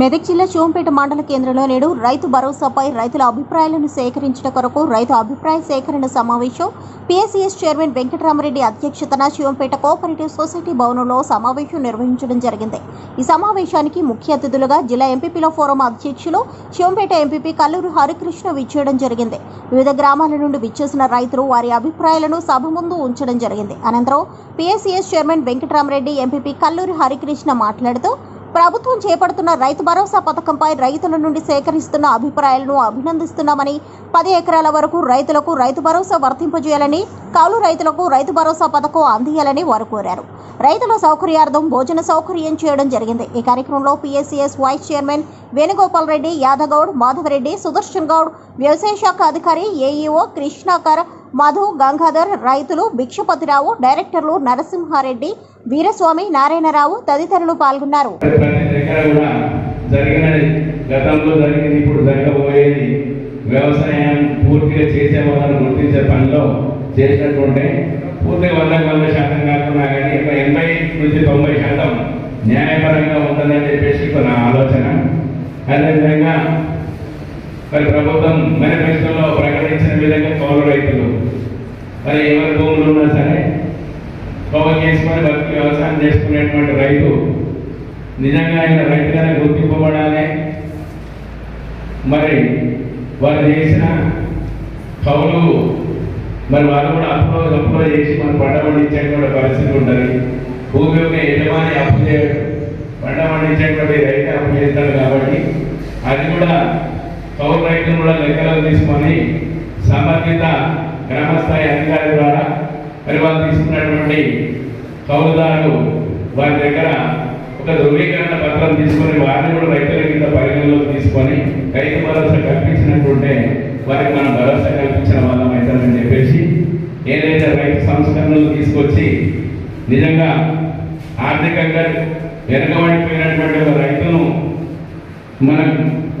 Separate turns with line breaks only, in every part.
మెదక్ జిల్లా చోంపేట మండల కేంద్రంలో నేడు రైతు భరోసాపై రైతుల అభిప్రాయాలను సేకరించడం కొరకు రైతు అభిప్రాయ సేకరణ సమావేశం పిఎస్సిఎస్ చైర్మన్ వెంకటరామరెడ్డి అధ్యక్షతన చోంపేట కోఆపరేటివ్ సొసైటీ భవనంలో సమావేశం నిర్వహించడం జరిగింది. ఈ సమావేశానికి ముఖ్య అతిథులుగా జిల్లా ఎంపీపీల ఫోరం అధ్యక్షులు చోంపేట ఎంపీపీ కల్లూరు హరికృష్ణ విచ్చేయడం జరిగింది. వివిధ గ్రామాల నుండి విచ్చేసిన రైతులు వారి అభిప్రాయాలను సభ ముందు ఉంచడం జరిగింది. అనంతరం PSCS chairman Venkataramareddy MPP Kalluri Harikrishna మాట్లాడుతూ ప్రభుత్వం చేపడుతున్న రైతు భరోసా పథకంపై రైతుల నుండి సేకరిస్తున్న అభిప్రాయాలను అభినందిస్తున్నామని పది ఎకరాల వరకు రైతులకు రైతు భరోసా వర్తింపజేయాలని కౌలు రైతులకు రైతు భరోసా పథకం అందియాలని వారు కోరారు. రైతుల సౌకర్యార్థం భోజన సౌకర్యం చేయడం జరిగింది. ఈ కార్యక్రమంలో PSCS vice chairman Venugopal Reddy Yadagoud Madhavareddy Sudarshan Goud వ్యవసాయ శాఖ అధికారి ఏఈఓ కృష్ణాకర్ మధు గంగాధర్ రైతులు భిక్షపతిరావు డైరెక్టర్లు నరసింహారెడ్డి వీరస్వామి నారాయణరావు తదితరులు పాల్గొన్నారు.
గతంలో జరిగింది ఇప్పుడు జరగబోయేది వ్యవసాయం పూర్తిగా చేసే వాళ్ళని గుర్తించే పనిలో చేసినట్టుంటే పూర్తిగా చెప్పేసి నా ఆలోచన. అదేవిధంగా మరి ప్రభుత్వం మేనిఫెస్టోలో ప్రకటించిన విధంగా కౌలు రైతులు మరి ఎవరి భూములు ఉన్నా సరే కౌలు చేసుకొని బతికి వ్యవసాయం చేసుకునేటువంటి రైతు నిజంగా ఆయన రైతుగానే గుర్తింపబడాలి. మరి వారు చేసిన కౌలు మరి వారు కూడా అప్పులో అప్పులో చేసి మన పంట పండించేటువంటి పరిస్థితి ఉంటుంది. భూమి యొక్క యజమాని అప్పు చేయడం పంట పండించేటువంటి రైతు అప్పు చేస్తాడు కాబట్టి అది కూడా కౌలు రైతులు కూడా లెక్కలకు తీసుకొని సంబంధిత గ్రామస్థాయి అధికారి ద్వారా మరి వాళ్ళు తీసుకున్నటువంటి కౌలుదారులు వారి దగ్గర ఒక ధృవీకరణ పత్రం తీసుకొని వారిని కూడా రైతుల కింద పరిగణలోకి తీసుకొని రైతు భరోసా కల్పించినట్టుంటే వారికి మనం భరోసా కల్పించిన వాళ్ళం అవుతామని చెప్పేసి ఏదైతే రైతు సంస్కరణలు తీసుకొచ్చి నిజంగా ఆర్థికంగా వెనకబడిపోయినటువంటి ఒక రైతును మనం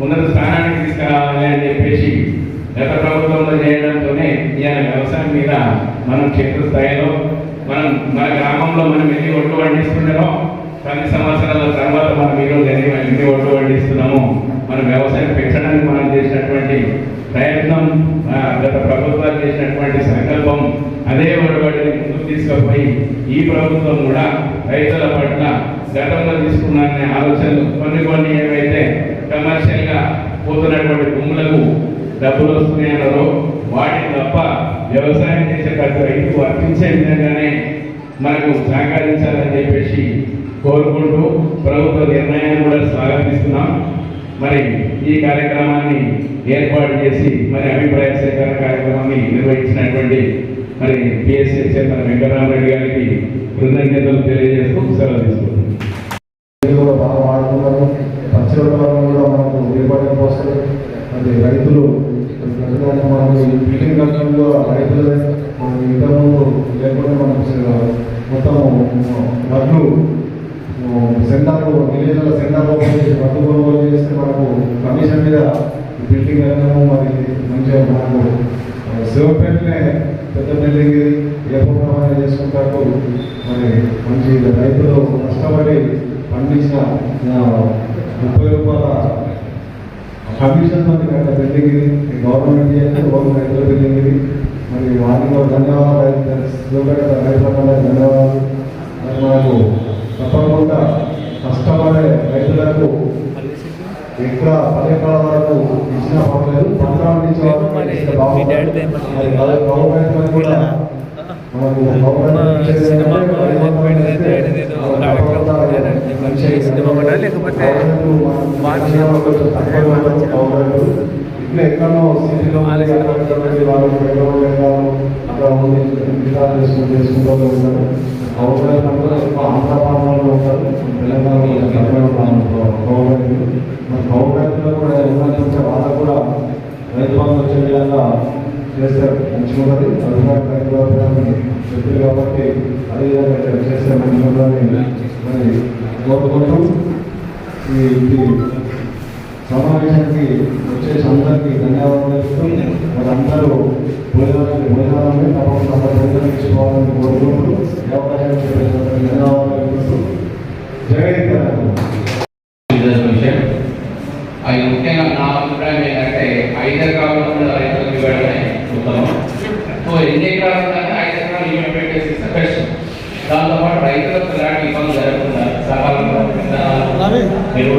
ఉన్నత స్థానానికి తీసుకురావాలి అని చెప్పేసి గత ప్రభుత్వంలో చేయడంతోనే ఇవాళ వ్యవసాయం మీద మనం క్షేత్రస్థాయిలో మనం మన గ్రామంలో మనం ఎన్ని ఒడ్లు పండిస్తున్నామో పది సంవత్సరాల తర్వాత మనం ఈరోజు ఎన్ని ఎన్ని ఒడ్లు పండిస్తున్నామో మన వ్యవసాయం పెంచడానికి మనం చేసినటువంటి ప్రయత్నం గత ప్రభుత్వాలు చేసినటువంటి సంకల్పం అదే ఒడబడిని ముందుకు తీసుకుపోయి ఈ ప్రభుత్వం కూడా రైతుల పట్ల గతంలో తీసుకున్న ఆలోచనలు కొన్ని కొన్ని ఏవైతే కమర్షియల్గా పోతున్నటువంటి భూములకు డబ్బులు వస్తున్నాయన్నారో వాటిని తప్ప వ్యవసాయం చేసే ప్రతి రైతుకు అర్పించే విధంగానే మనకు సహకరించాలని చెప్పేసి కోరుకుంటూ ప్రభుత్వ నిర్ణయాన్ని కూడా స్వాగతిస్తున్నాం. మరి ఈ కార్యక్రమాన్ని ఏర్పాటు చేసి మరి అభిప్రాయ సేకరణ కార్యక్రమాన్ని నిర్వహించినటువంటి మరి పిఎస్సీ చైర్మన్ వెంకటరామరెడ్డి గారికి కృతజ్ఞతలు తెలియజేస్తూ సెలవు తీసుకుంటున్నాం.
కూడా మనకు దిగుబడి వస్తుంది అది రైతులు ప్రతిదానికి బిల్డింగ్ రంగంలో రైతులు మనకు ఇంతకుముందు లేకుండా మనం మొత్తం వడ్లు సెంటర్లు విలేజ్ల సెంటర్లో పోయి వడ్లు కొనుగోలు చేస్తే మనకు కమిషన్ మీద బిల్డింగ్ రంగము మరి మంచిగా మనకు శివపేటనే పెద్ద బిల్డింగ్ ఏ ప్రోగ్రామ్ చేసుకుంటారు మరి మంచి రైతులు కష్టపడి పండించిన ముప్పై రూపాయల కమిషన్ తోటి కట్ట బిల్డింగ్ గవర్నమెంట్ చేస్తే ఒక రైతుల బిల్డింగ్ మరి వాటిలో ధన్యవాదాలు. రైతుల ధన్యవాదాలు. మరి మనకు తప్పకుండా కష్టపడే రైతులకు ఎక్కడ పది ఎకరాల వరకు ఇచ్చిన పర్లేదు పంద్రా నుంచి వరకు ఇస్తే బాగుంటుంది. మరి గవ- గవర్నమెంట్ కూడా మనకు గవర్నమెంట్ ఇచ్చేది
సినిమా
ఏంటంటే వరి మంత్రం అయితే తప్పకుండా మంచి
సినిమా పడా లేకపోతే
గవర్నమెంట్ మన
వాటి-
కొంచెం తక్కువ ఉంటుంది గవర్నమెంట్. ఇట్లా ఎక్కడో సిటీలో ఉంది, అక్కడ ఉన్నటువంటి వాళ్ళు పెట్రోల్ లేదాలు అక్కడ ఉంది విధాలు చేసుకుంటూ చేసుకుంటూ ఉంటారు గవర్నమెంట్ అందరూ ఎక్కువ ఆంధ్ర ప్రాంతంలో ఉంటారు తెలంగాణలో తమిళనాడు ప్రాంతంలో గవర్నమెంట్ మన గవర్నమెంట్లో కూడా ఉన్నటువంటి వాళ్ళకు కూడా రైతు బంధు వచ్చే విధంగా చేస్తే మంచిగా ఉంటుంది అభిప్రాయం కాబట్టి అదే విధంగా ఇక్కడ చేస్తే మంచిగా మరి కోరుకుంటూ ఈ సమావేశానికి వచ్చేసి అందరికీ ధన్యవాదాలు ఇస్తూ వాళ్ళందరూ భోజనానికి భోజనాలని తప్పకుండా భోజనం తీసుకోవాలని కోరుకుంటూ ఈ అవకాశాన్ని ధన్యవాదాలు.
ไม่รู้